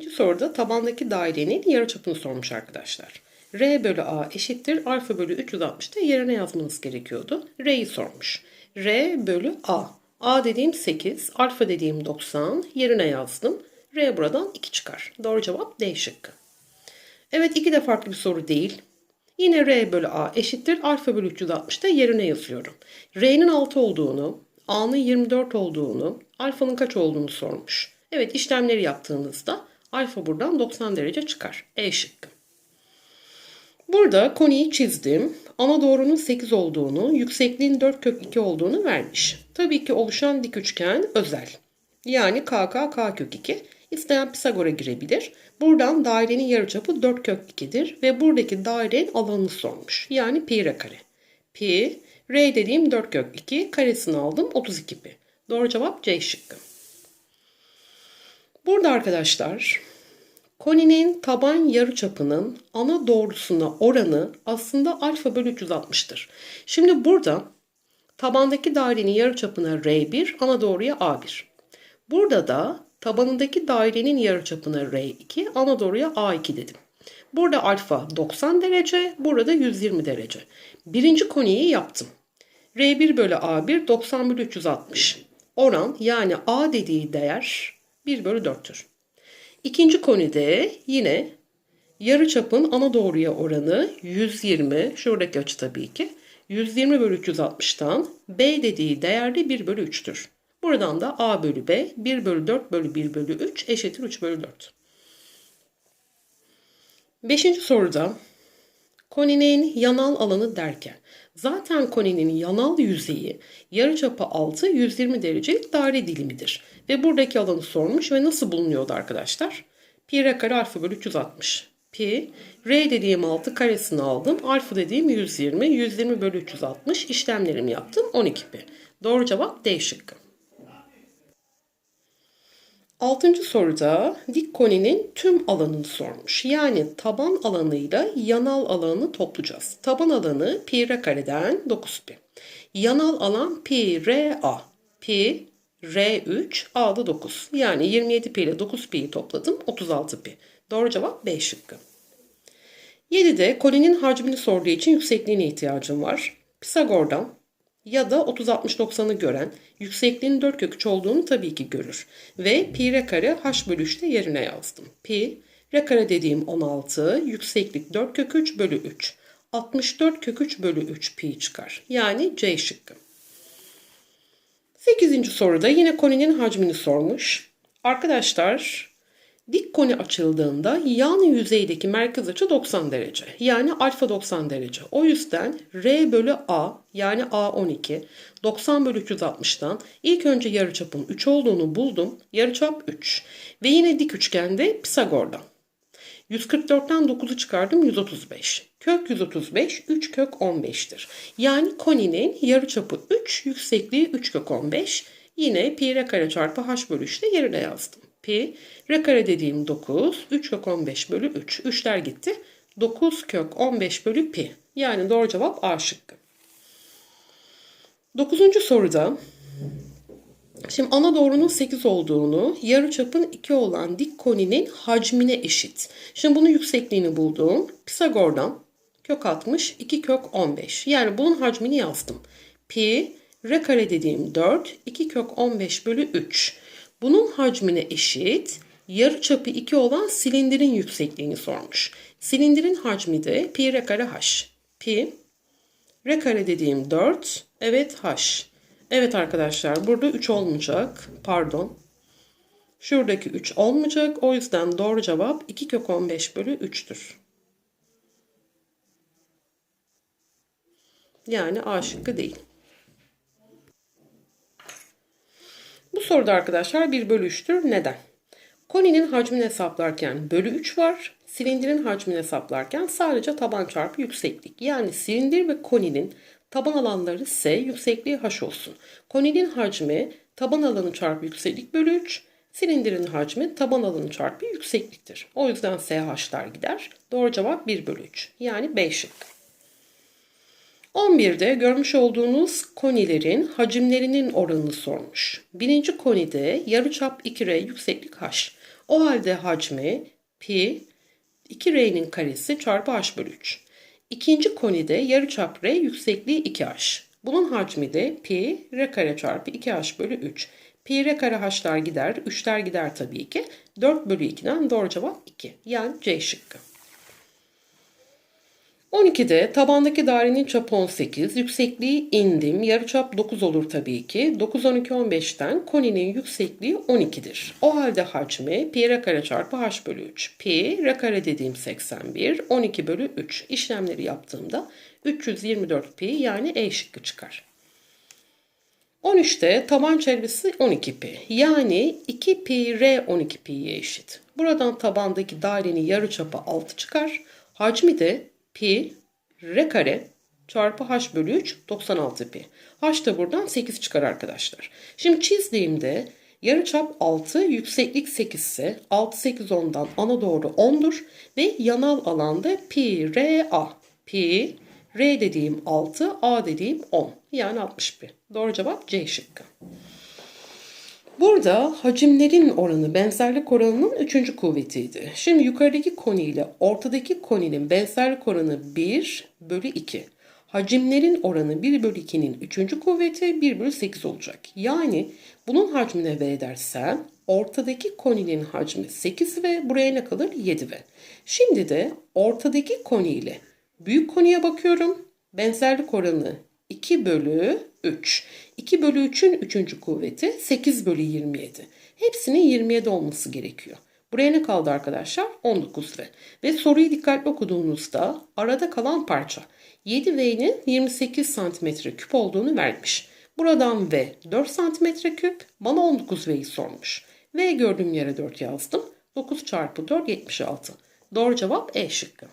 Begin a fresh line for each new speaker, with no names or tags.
İkinci soruda tabandaki dairenin yarıçapını sormuş arkadaşlar. R bölü A eşittir alfa bölü 360'da yerine yazmanız gerekiyordu. R'yi sormuş. R bölü A. A dediğim 8, alfa dediğim 90. Yerine yazdım. R buradan 2 çıkar. Doğru cevap D şıkkı. Evet iki de farklı bir soru değil. Yine R bölü A eşittir alfa bölü 360'da yerine yazıyorum. R'nin 6 olduğunu, A'nın 24 olduğunu, alfanın kaç olduğunu sormuş. Evet işlemleri yaptığınızda alfa buradan 90 derece çıkar. E şıkkı. Burada koniyi çizdim. Ana doğrunun 8 olduğunu, yüksekliğin 4 kök 2 olduğunu vermiş. Tabii ki oluşan dik üçgen özel. Yani KK K kök 2. İsteyen Pisagor'a girebilir. Buradan dairenin yarıçapı 4 kök 2'dir ve buradaki dairenin alanını sormuş. Yani pi r kare. Pi, r dediğim 4 kök 2, karesini aldım 32 pi. Doğru cevap C şıkkı. Burada arkadaşlar koninin taban yarıçapının ana doğrusuna oranı aslında alfa bölü 360'tır. Şimdi burada tabandaki dairenin yarıçapına R1, ana doğruya A1. Burada da tabanındaki dairenin yarıçapına R2, ana doğruya A2 dedim. Burada alfa 90 derece, burada 120 derece. Birinci koniyi yaptım. R1 bölü A1 90 bölü 360. Oran yani A dediği değer 1 bölü 4'tür. İkinci konide yine yarıçapın ana doğruya oranı 120, şuradaki açı tabii ki, 120 bölü 360'tan B dediği değerde 1 bölü 3'tür. Buradan da A bölü B 1 bölü 4 bölü 1 bölü 3 eşittir 3 bölü 4. Beşinci soruda koninin yanal alanı derken zaten koninin yanal yüzeyi yarıçapı 6 120 derecelik daire dilimidir. Ve buradaki alanı sormuş ve nasıl bulunuyordu arkadaşlar? Pi r kare alfa bölü 360. Pi, r dediğim 6 karesini aldım. Alfa dediğim 120. 120 bölü 360 işlemlerimi yaptım. 12 pi. Doğru cevap D şıkkı. Altıncı soruda dik koninin tüm alanını sormuş. Yani taban alanıyla yanal alanı toplayacağız. Taban alanı pi r kareden 9 pi. Yanal alan pi r a. Pi r3 a'da 9. Yani 27 pi ile 9 pi'yi topladım 36 pi. Doğru cevap B şıkkı. 7'de koninin hacmini sorduğu için yüksekliğine ihtiyacım var. Pisagor'dan ya da 30-60-90'ı gören yüksekliğinin 4 kök 3 olduğunu tabii ki görür. Ve pi r kare h bölü 3'te yerine yazdım. Pi r kare dediğim 16, yükseklik 4 kök 3 bölü 3. 64 kök 3 bölü 3 pi çıkar. Yani C şıkkı. 8. soruda yine koninin hacmini sormuş. Arkadaşlar dik koni açıldığında yan yüzeydeki merkez açı 90 derece. Yani alfa 90 derece. O yüzden R bölü A yani A 12 90 bölü 360'dan ilk önce yarıçapın 3 olduğunu buldum. Yarıçap 3. Ve yine dik üçgende Pisagor'dan. 144'ten 9'u çıkardım 135. Kök 135 3 kök 15'tir. Yani koninin yarıçapı 3, yüksekliği 3 kök 15. Yine pi r kare çarpı h bölü 3'te yerine yazdım. Pi r kare dediğim 9, 3 kök 15 bölü 3. 3'ler gitti. 9 kök 15 bölü pi. Yani doğru cevap A şıkkı. Dokuzuncu soruda Şimdi ana doğrunun 8 olduğunu, yarıçapın 2 olan dik koninin hacmine eşit. Şimdi bunun yüksekliğini buldum. Pisagor'dan kök 60, 2 kök 15. Yani bunun hacmini yazdım. Pi, r kare dediğim 4, 2 kök 15 bölü 3. Bunun hacmine eşit, yarıçapı 2 olan silindirin yüksekliğini sormuş. Silindirin hacmi de pi r kare h. Pi, r kare dediğim 4, evet h. Evet arkadaşlar burada 3 olmayacak. Pardon. Şuradaki 3 olmayacak. O yüzden doğru cevap 2 kök 15 bölü 3'tür. Yani A şıkkı değil. Soruda arkadaşlar 1 bölü 3'tür. Neden? Koninin hacmini hesaplarken bölü 3 var. Silindirin hacmini hesaplarken sadece taban çarpı yükseklik. Yani silindir ve koninin Taban alanları S, yüksekliği H olsun. Koninin hacmi taban alanı çarpı yükseklik bölü 3. Silindirin hacmi taban alanı çarpı yüksekliktir. O yüzden SH'lar gider. Doğru cevap 1 bölü 3. Yani B şıkkı. 11'de görmüş olduğunuz konilerin hacimlerinin oranını sormuş. Birinci konide yarıçap 2R yükseklik H. O halde hacmi pi 2R'nin karesi çarpı h bölü 3. İkinci konide yarıçap R yüksekliği 2h. Bunun hacmi de pi R kare çarpı 2h bölü 3. Pi R kare h'lar gider, 3'ler gider tabii ki. 4 bölü 2'den doğru cevap 2. Yani C şıkkı. 12'de tabandaki dairenin çapı 18, yüksekliği indim, yarıçap 9 olur tabii ki. 9, 12, 15'ten koninin yüksekliği 12'dir. O halde hacmi pi r kare çarpı h bölü 3. Pi r kare dediğim 81, 12 bölü 3. İşlemleri yaptığımda 324 pi yani E şıkkı çıkar. 13'te taban çevresi 12 pi. Yani 2 pi r 12 pi'ye eşit. Buradan tabandaki dairenin yarıçapı 6 çıkar. Hacmi de pi r kare çarpı h bölü 3 96 pi. H da buradan 8 çıkar arkadaşlar. Şimdi çizdiğimde yarıçap 6 yükseklik 8 ise 6 8 10'dan ana doğru 10'dur ve yanal alanda pi r a. Pi r dediğim 6 a dediğim 10 yani 60 pi. Doğru cevap C şıkkı. Burada hacimlerin oranı benzerlik oranının üçüncü kuvvetiydi. Şimdi yukarıdaki koni ile ortadaki koninin benzerlik oranı 1 bölü 2. Hacimlerin oranı 1 bölü 2'nin üçüncü kuvveti 1 bölü 8 olacak. Yani bunun hacmine V dersem ortadaki koninin hacmi 8 ve buraya ne kalır? 7 ve. Şimdi de ortadaki koni ile büyük koniye bakıyorum. Benzerlik oranı 2 bölü 3. 2 bölü 3'ün 3. kuvveti 8 bölü 27. Hepsinin 27 olması gerekiyor. Buraya ne kaldı arkadaşlar? 19 ve. Ve soruyu dikkatli okuduğunuzda arada kalan parça 7V'nin 28 cm küp olduğunu vermiş. Buradan V 4 cm küp bana 19V'yi sormuş. V gördüğüm yere 4 yazdım. 9 çarpı 4 76. Doğru cevap E şıkkı.